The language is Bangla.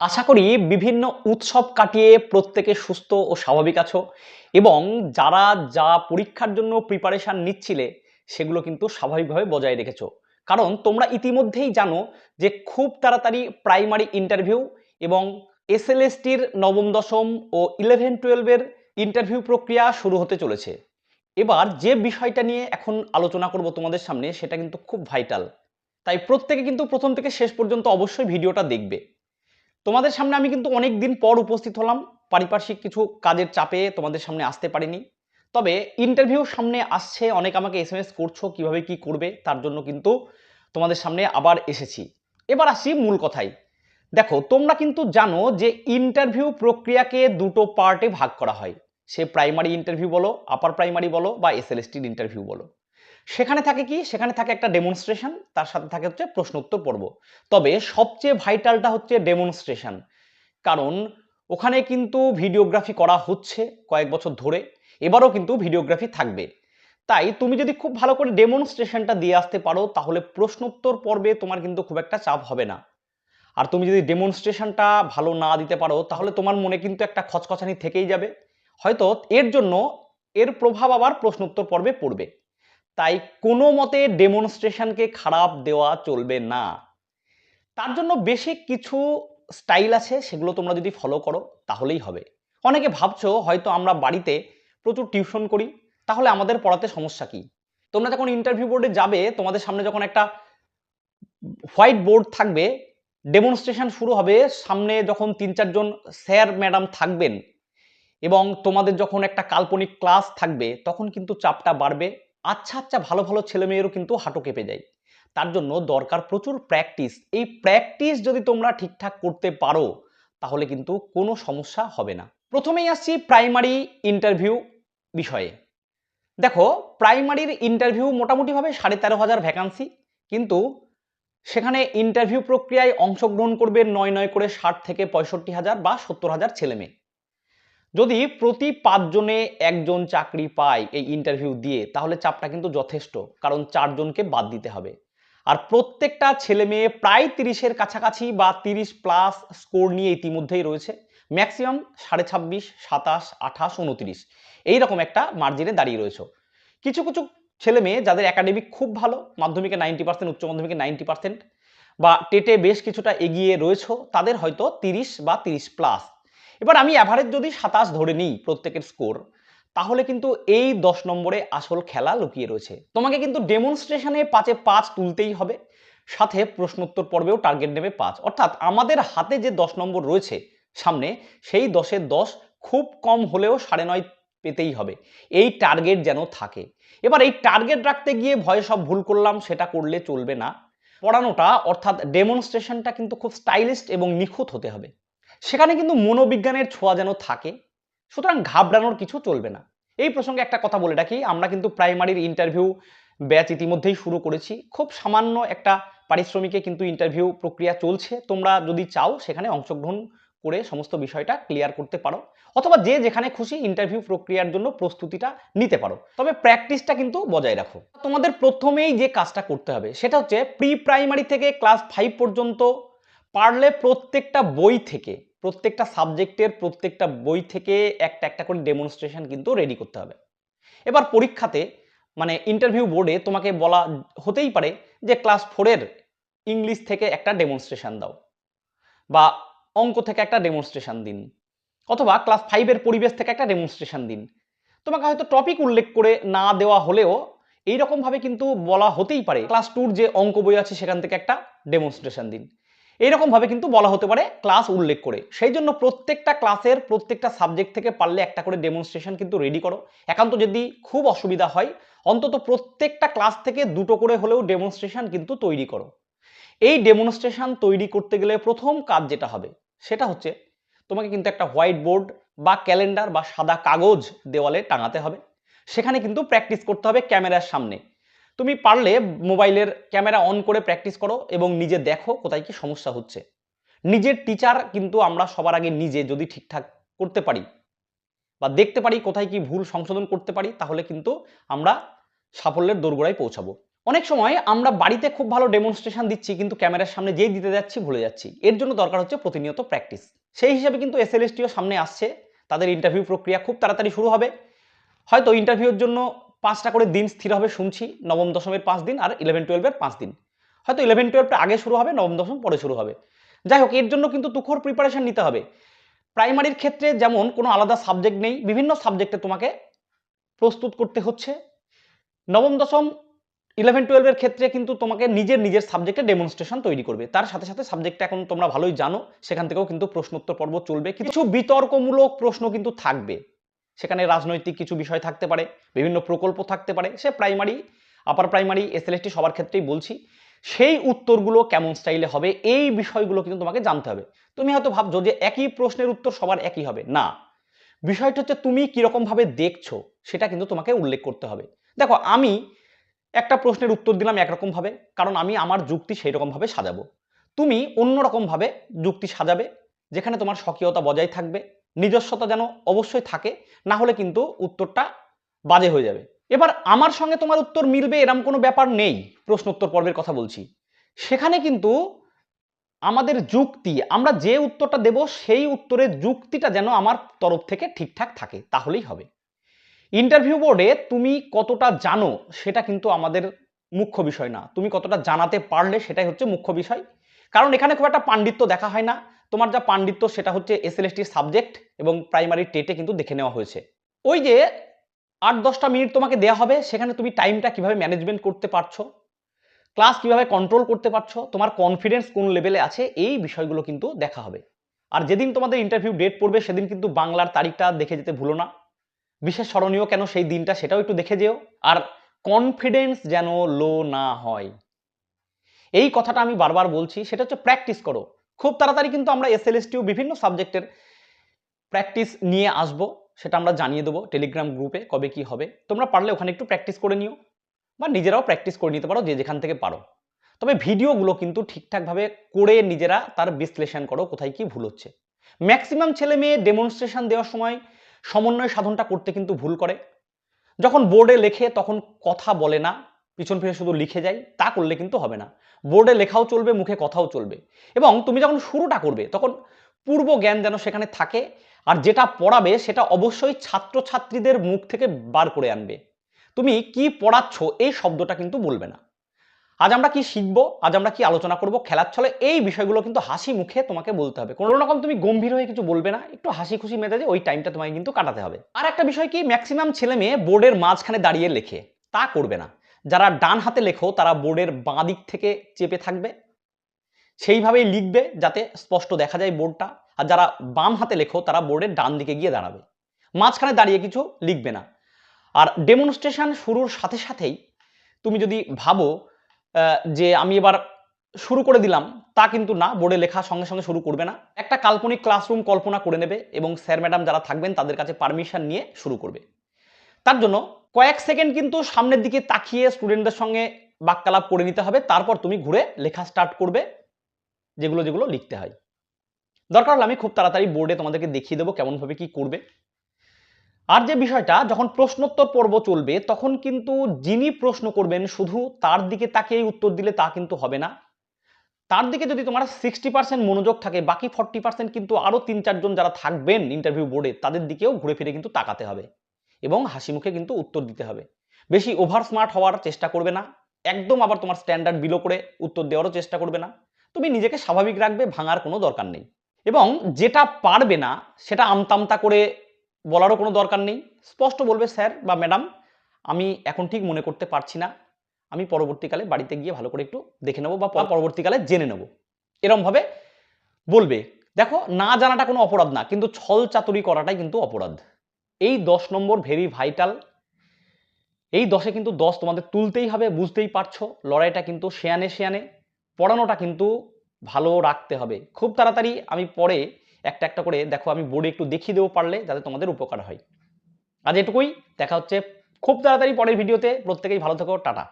আশা করি বিভিন্ন উৎসব কাটিয়ে প্রত্যেকে সুস্থ ও স্বাভাবিক আছো এবং যারা যা পরীক্ষার জন্য প্রিপারেশন নিচ্ছিলে, সেগুলো কিন্তু স্বাভাবিকভাবে বজায় রেখেছো। কারণ তোমরা ইতিমধ্যেই জানো যে খুব তাড়াতাড়ি প্রাইমারি ইন্টারভিউ এবং এসএলএসটির নবম, দশম ও ইলেভেন টুয়েলভের ইন্টারভিউ প্রক্রিয়া শুরু হতে চলেছে। এবার যে বিষয়টা নিয়ে এখন আলোচনা করব তোমাদের সামনে, সেটা কিন্তু খুব ভাইটাল তাই প্রত্যেকে কিন্তু প্রথম থেকে শেষ পর্যন্ত অবশ্যই ভিডিওটা দেখবে। তোমাদের সামনে আমি কিন্তু অনেক দিন পর উপস্থিত হলাম। পারিপার্শ্বিক কিছু কাজের চাপে তোমাদের সামনে আসতে পারিনি। তবে ইন্টারভিউ সামনে আসছে, অনেক আমাকে এস এম এস করছ কীভাবে কি করবে, তার জন্য কিন্তু তোমাদের সামনে আবার এসেছি। এবার আসি মূল কথাই দেখো, তোমরা কিন্তু জানো যে ইন্টারভিউ প্রক্রিয়াকে দুটো পার্টে ভাগ করা হয়। সে প্রাইমারি ইন্টারভিউ বলো আপার প্রাইমারি বলো বা এস এসএলএসটির ইন্টারভিউ বলো। সেখানে থাকে কি? সেখানে থাকে একটা ডেমনস্ট্রেশন তার সাথে থাকে হচ্ছে প্রশ্ন উত্তর পর্ব। তবে সবচেয়ে ভাইটালটা হচ্ছে ডেমনস্ট্রেশন কারণ ওখানে কিন্তু ভিডিওগ্রাফি করা হচ্ছে কয়েক বছর ধরে, এবারও কিন্তু ভিডিওগ্রাফি থাকবে। তাই তুমি যদি খুব ভালো করে ডেমনস্ট্রেশনটা দিয়ে আসতে পারো, তাহলে প্রশ্নোত্তর পর্বে তোমার কিন্তু খুব একটা চাপ হবে না। আর তুমি যদি ডেমনস্ট্রেশনটা ভালো না দিতে পারো, তাহলে তোমার মনে কিন্তু একটা খচখচানি থেকেই যাবে। হয়তো এর জন্য এর প্রভাব আবার প্রশ্নোত্তর পর্বে পড়বে। তাই কোনো মতে ডেমনস্ট্রেশনকে খারাপ দেওয়া চলবে না। তার জন্য বেসিক কিছু স্টাইল আছে, সেগুলো তোমরা যদি ফলো করো, তাহলেই হবে। অনেকে ভাবছ হয়তো আমরা বাড়িতে প্রচুর টিউশন করি, তাহলে আমাদের পড়াতে সমস্যা কি? তোমরা যখন ইন্টারভিউ বোর্ডে যাবে, তোমাদের সামনে যখন একটা হোয়াইট বোর্ড থাকবে ডেমনস্ট্রেশন শুরু হবে, সামনে যখন তিন চারজন স্যার ম্যাডাম থাকবেন এবং তোমাদের যখন একটা কাল্পনিক ক্লাস থাকবে, তখন কিন্তু চাপটা বাড়বে। আচ্ছা আচ্ছা ভালো ভালো ছেলেমেয়েরও কিন্তু হাঁটু কেঁপে যায়। তার জন্য দরকার প্রচুর প্র্যাকটিস এই প্র্যাকটিস যদি তোমরা ঠিকঠাক করতে পারো, তাহলে কিন্তু কোনো সমস্যা হবে না। প্রথমেই আসছি প্রাইমারি ইন্টারভিউ বিষয়ে। দেখো প্রাইমারির ইন্টারভিউ মোটামুটিভাবে সাড়ে তেরো হাজার ভ্যাকান্সি কিন্তু সেখানে ইন্টারভিউ প্রক্রিয়ায় অংশগ্রহণ করবে নয় নয় করে ষাট থেকে পঁয়ষট্টি হাজার বা সত্তর হাজার ছেলেমেয়ে। যদি প্রতি পাঁচজনে একজন চাকরি পায় এই ইন্টারভিউ দিয়ে, তাহলে চাপটা কিন্তু যথেষ্ট, কারণ চারজনকে বাদ দিতে হবে। আর প্রত্যেকটা ছেলে মেয়ে প্রায় তিরিশের কাছাকাছি বা তিরিশ প্লাস স্কোর নিয়ে ইতিমধ্যেই রয়েছে। ম্যাক্সিমাম সাড়ে ছাব্বিশ, সাতাশ, আঠাশ, উনত্রিশ। এইরকম একটা মার্জিনে দাঁড়িয়ে রয়েছে। কিছু কিছু ছেলে মেয়ে যাদের একাডেমিক খুব ভালো, মাধ্যমিকে নাইনটি পার্সেন্ট উচ্চ মাধ্যমিকে নাইনটি পার্সেন্ট বা টেটে বেশ কিছুটা এগিয়ে রয়েছে, তাদের হয়তো তিরিশ বা তিরিশ প্লাস এবার আমি অ্যাভারেজ যদি সাতাশ ধরে নিই প্রত্যেকের স্কোর তাহলে কিন্তু এই দশ নম্বরে আসল খেলা লুকিয়ে রয়েছে। তোমাকে কিন্তু ডেমনস্ট্রেশনে পাঁচে পাঁচ তুলতেই হবে। সাথে প্রশ্নোত্তর পর্বেও টার্গেট নেবে পাঁচ। অর্থাৎ আমাদের হাতে যে দশ নম্বর রয়েছে সামনে, সেই দশের দশ খুব কম হলেও সাড়ে নয় পেতেই হবে। এই টার্গেট যেন থাকে। এবার এই টার্গেট রাখতে গিয়ে ভয়ে সব ভুল করলাম, সেটা করলে চলবে না। পড়ানোটা অর্থাৎ ডেমনস্ট্রেশনটা কিন্তু খুব স্টাইলিস্ট এবং নিখুঁত হতে হবে। সেখানে কিন্তু মনোবিজ্ঞানের ছোঁয়া যেন থাকে, সুতরাং ঘাবড়ানোর কিছু চলবে না। এই প্রসঙ্গে একটা কথা বলে রাখি, আমরা কিন্তু প্রাইমারির ইন্টারভিউ ব্যাচ ইতিমধ্যেই শুরু করেছি। খুব সামান্য একটা পারিশ্রমিকে কিন্তু ইন্টারভিউ প্রক্রিয়া চলছে। তোমরা যদি চাও সেখানে অংশগ্রহণ করে সমস্ত বিষয়টা ক্লিয়ার করতে পারো, অথবা যে যেখানে খুশি ইন্টারভিউ প্রক্রিয়ার জন্য প্রস্তুতিটা নিতে পারো। তবে প্র্যাকটিসটা কিন্তু বজায় রাখো। তোমাদের প্রথমেই যে কাজটা করতে হবে সেটা হচ্ছে প্রি প্রাইমারি থেকে ক্লাস ফাইভ পর্যন্ত পারলে প্রত্যেকটা বই থেকে প্রত্যেকটা সাবজেক্টের প্রত্যেকটা বই থেকে একটা একটা করে ডেমনস্ট্রেশন কিন্তু রেডি করতে হবে। এবার পরীক্ষাতে মানে ইন্টারভিউ বোর্ডে তোমাকে বলা হতেই পারে যে ক্লাস ফোরের ইংলিশ থেকে একটা ডেমনস্ট্রেশন দাও বা অঙ্ক থেকে একটা ডেমনস্ট্রেশন দিন অথবা ক্লাস ফাইভের পরিবেশ থেকে একটা ডেমনস্ট্রেশন দিন। তোমাকে হয়তো টপিক উল্লেখ করে না দেওয়া হলেও এইরকমভাবে কিন্তু বলা হতেই পারে। ক্লাস টুর যে অঙ্ক বই আছে সেখান থেকে একটা ডেমনস্ট্রেশন দিন। এইরকমভাবে কিন্তু বলা হতে পারে ক্লাস উল্লেখ করে। সেই জন্য প্রত্যেকটা ক্লাসের প্রত্যেকটা সাবজেক্ট থেকে পারলে একটা করে ডেমনস্ট্রেশন কিন্তু রেডি করো। একান্ত যদি খুব অসুবিধা হয়, অন্তত প্রত্যেকটা ক্লাস থেকে দুটো করে হলেও ডেমনস্ট্রেশন কিন্তু তৈরি করো। এই ডেমনস্ট্রেশন তৈরি করতে গেলে প্রথম কাজ যেটা হবে, সেটা হচ্ছে তোমাকে কিন্তু একটা হোয়াইট বোর্ড বা ক্যালেন্ডার বা সাদা কাগজ দেওয়ালে টাঙাতে হবে। সেখানে কিন্তু প্র্যাকটিস করতে হবে ক্যামেরার সামনে। তুমি পারলে মোবাইলের ক্যামেরা অন করে প্র্যাকটিস করো এবং নিজে দেখো কোথায় কি সমস্যা হচ্ছে। নিজের টিচার কিন্তু আমরা সবার আগে নিজে যদি ঠিকঠাক করতে পারি বা দেখতে পারি কোথায় কি ভুল সংশোধন করতে পারি, তাহলে কিন্তু আমরা সাফল্যের দোরগোড়ায় পৌঁছাবো। অনেক সময় আমরা বাড়িতে খুব ভালো ডেমনস্ট্রেশন দিচ্ছি, কিন্তু ক্যামেরার সামনে যেই দিতে যাচ্ছি ভুলে যাচ্ছি। এর জন্য দরকার হচ্ছে প্রতিনিয়ত প্র্যাকটিস সেই হিসাবে কিন্তু এসএলএসটিও সামনে আসছে। তাদের ইন্টারভিউ প্রক্রিয়া খুব তাড়াতাড়ি শুরু হবে। হয়তো ইন্টারভিউর জন্য পাঁচটা করে দিন স্থির হবে শুনছি, নবম দশমের পাঁচ দিন আর ইলেভেন টুয়েলভের পাঁচ দিন। হয়তো ইলেভেন টুয়েলভটা আগে শুরু হবে, নবম দশম পরে শুরু হবে। যাই হোক, এর জন্য কিন্তু তুখোর প্রিপারেশন নিতে হবে। প্রাইমারির ক্ষেত্রে যেমন কোনো আলাদা সাবজেক্ট নেই, বিভিন্ন সাবজেক্টে তোমাকে প্রস্তুত করতে হচ্ছে। নবম, দশম ইলেভেন টুয়েলভের ক্ষেত্রে কিন্তু তোমাকে নিজের নিজের সাবজেক্টে ডেমনস্ট্রেশন তৈরি করবে। তার সাথে সাথে সাবজেক্টটা এখন তোমরা ভালোই জানো, সেখান থেকেও কিন্তু প্রশ্নোত্তর পর্ব চলবে। কিছু বিতর্কমূলক প্রশ্ন কিন্তু থাকবে। সেখানে রাজনৈতিক কিছু বিষয় থাকতে পারে, বিভিন্ন প্রকল্প থাকতে পারে, সে প্রাইমারি আপার প্রাইমারি এসএলএসটি সবার ক্ষেত্রেই বলছি। সেই উত্তরগুলো কেমন স্টাইলে হবে, এই বিষয়গুলো কিন্তু তোমাকে জানতে হবে। তুমি হয়তো ভাবছ যে একই প্রশ্নের উত্তর সবার একই হবে, না। বিষয়টা হচ্ছে তুমি কীরকমভাবে দেখছ, সেটা কিন্তু তোমাকে উল্লেখ করতে হবে। দেখো, আমি একটা প্রশ্নের উত্তর দিলাম একরকমভাবে কারণ আমি আমার যুক্তি সেই রকমভাবে সাজাবো। তুমি অন্যরকমভাবে যুক্তি সাজাবে, যেখানে তোমার স্বকীয়তা বজায় থাকবে নিজস্বতা যেন অবশ্যই থাকে, না হলে কিন্তু উত্তরটা বাজে হয়ে যাবে। এবার আমার সঙ্গে তোমার উত্তর মিলবে এরম কোনো ব্যাপার নেই প্রশ্নোত্তর পর্বের কথা বলছি। সেখানে কিন্তু আমাদের যুক্তি, আমরা যে উত্তরটা দেব সেই উত্তরের যুক্তিটা যেন আমার তরফ থেকে ঠিকঠাক থাকে, তাহলেই হবে। ইন্টারভিউ বোর্ডে তুমি কতটা জানো সেটা কিন্তু আমাদের মুখ্য বিষয় না। তুমি কতটা জানাতে পারলে সেটাই হচ্ছে মুখ্য বিষয়। কারণ এখানে খুব একটা পাণ্ডিত্য দেখা হয় না। তোমার যা পাণ্ডিত্য সেটা হচ্ছে এসএলএসটির সাবজেক্ট এবং প্রাইমারি টেটে কিন্তু দেখে নেওয়া হয়েছে। ওই যে আট দশটা মিনিট তোমাকে দেওয়া হবে, সেখানে তুমি টাইমটা কীভাবে ম্যানেজমেন্ট করতে পারছ ক্লাস কীভাবে কন্ট্রোল করতে পারছ, তোমার কনফিডেন্স কোন লেভেলে আছে, এই বিষয়গুলো কিন্তু দেখা হবে। আর যেদিন তোমাদের ইন্টারভিউ ডেট পড়বে, সেদিন কিন্তু বাংলার তারিখটা দেখে যেতে ভুলো না। বিশেষ স্মরণীয় কেন সেই দিনটা সেটাও একটু দেখে যেও। আর কনফিডেন্স যেন লো না হয়। এই কথাটা আমি বারবার বলছি, সেটা হচ্ছে প্র্যাকটিস করো। খুব তাড়াতাড়ি কিন্তু আমরা এসএলএসটিও বিভিন্ন সাবজেক্টের প্র্যাকটিস নিয়ে আসব, সেটা আমরা জানিয়ে দেবো টেলিগ্রাম গ্রুপে কবে কি হবে। তোমরা পারলে ওখানে একটু প্র্যাকটিস করে নিও, বা নিজেরাও প্র্যাকটিস করে নিতে পারো যে যেখান থেকে পারো। তবে ভিডিওগুলো কিন্তু ঠিকঠাকভাবে করে নিজেরা তার বিশ্লেষণ করো কোথায় কি ভুল হচ্ছে। ম্যাক্সিমাম ছেলে মেয়ে ডেমনস্ট্রেশন দেওয়ার সময় সমন্বয় সাধনটা করতে কিন্তু ভুল করে। যখন বোর্ডে লেখে তখন কথা বলে না পিছন ফিরে শুধু লিখে যায় তা করলে কিন্তু হবে না। বোর্ডে লেখাও চলবে, মুখে কথাও চলবে। এবং তুমি যখন শুরুটা করবে, তখন পূর্ব জ্ঞান যেন সেখানে থাকে, আর যেটা পড়াবে সেটা অবশ্যই ছাত্রছাত্রীদের মুখ থেকে বার করে আনবে। তুমি কি পড়াচ্ছ, এই শব্দটা কিন্তু বলবে না। আজ আমরা কি শিখব, আজ আমরা কি আলোচনা করব, খেলার ছলে, এই বিষয়গুলো কিন্তু হাসি মুখে তোমাকে বলতে হবে। কোনো রকম তুমি গম্ভীর হয়ে কিছু বলবে না, একটু হাসি খুশি মেজাজে ওই টাইমটা তোমাকে কিন্তু কাটাতে হবে। আর একটা বিষয় কি, ম্যাক্সিমাম ছেলে মেয়ে বোর্ডের মাঝখানে দাঁড়িয়ে লেখে, তা করবে না। যারা ডান হাতে লেখো, তারা বোর্ডের বাঁ দিক থেকে চেপে থাকবে। সেইভাবেই লিখবে যাতে স্পষ্ট দেখা যায় বোর্ডটা। আর যারা বাম হাতে লেখো, তারা বোর্ডের ডান দিকে গিয়ে দাঁড়াবে। মাঝখানে দাঁড়িয়ে কিছু লিখবে না। আর ডেমনস্ট্রেশন শুরুর সাথে সাথেই তুমি যদি ভাবো যে আমি এবার শুরু করে দিলাম, তা কিন্তু না, বোর্ডে লেখা সঙ্গে সঙ্গে শুরু করবে না। একটা কাল্পনিক ক্লাসরুম কল্পনা করে নেবে এবং স্যার ম্যাডাম যারা থাকবেন, তাদের কাছে পারমিশন নিয়ে শুরু করবে। তার জন্য কয়েক সেকেন্ড কিন্তু সামনের দিকে তাকিয়ে স্টুডেন্টদের সঙ্গে বাক্যালাপ করে নিতে হবে, তারপর তুমি ঘুরে লেখা স্টার্ট করবে, যেগুলো যেগুলো লিখতে হয়। দরকার হলে আমি খুব তাড়াতাড়ি বোর্ডে তোমাদেরকে দেখিয়ে দেবো কেমনভাবে কি করবে। আর যে বিষয়টা, যখন প্রশ্নোত্তর পর্ব চলবে, তখন কিন্তু যিনি প্রশ্ন করবেন, শুধু তার দিকে তাকিয়েই উত্তর দিলে তা কিন্তু হবে না। তার দিকে যদি তোমার সিক্সটি পার্সেন্ট মনোযোগ থাকে, বাকি ফর্টি পার্সেন্ট কিন্তু আরও তিন চারজন যারা থাকবেন ইন্টারভিউ বোর্ডে তাদের দিকেও ঘুরে ফিরে কিন্তু তাকাতে হবে। এবং হাসি মুখে কিন্তু উত্তর দিতে হবে। বেশি ওভার স্মার্ট হওয়ার চেষ্টা করবে না। একদম আবার তোমার স্ট্যান্ডার্ড বিলো করে উত্তর দেওয়ারও চেষ্টা করবে না। তুমি নিজেকে স্বাভাবিক রাখবে ভাঙার কোনো দরকার নেই। এবং যেটা পারবে না সেটা আমতামতা করে বলারও কোনো দরকার নেই। স্পষ্ট বলবে স্যার বা ম্যাডাম আমি এখন ঠিক মনে করতে পারছি না। আমি পরবর্তীকালে বাড়িতে গিয়ে ভালো করে একটু দেখে নেব বা পরবর্তীকালে জেনে নেব। এরমভাবে বলবে। দেখো না জানাটা কোনো অপরাধ না কিন্তু ছল চাতুরি করাটাই কিন্তু অপরাধ। এই দশ নম্বর ভেরি ভাইটাল এই দশে কিন্তু দশ তোমাদের তুলতেই হবে, বুঝতেই পারছ, লড়াইটা কিন্তু শেয়ানে শেয়ানে পড়ানোটা কিন্তু ভালো রাখতে হবে। খুব তাড়াতাড়ি আমি পরে একটা একটা করে, দেখো আমি বোর্ডে একটু দেখিয়ে দেবো পারলে, যাতে তোমাদের উপকার হয়। আজ এটুকুই, দেখা হচ্ছে খুব তাড়াতাড়ি পরের ভিডিওতে প্রত্যেকেই ভালো থেকো, টাটা।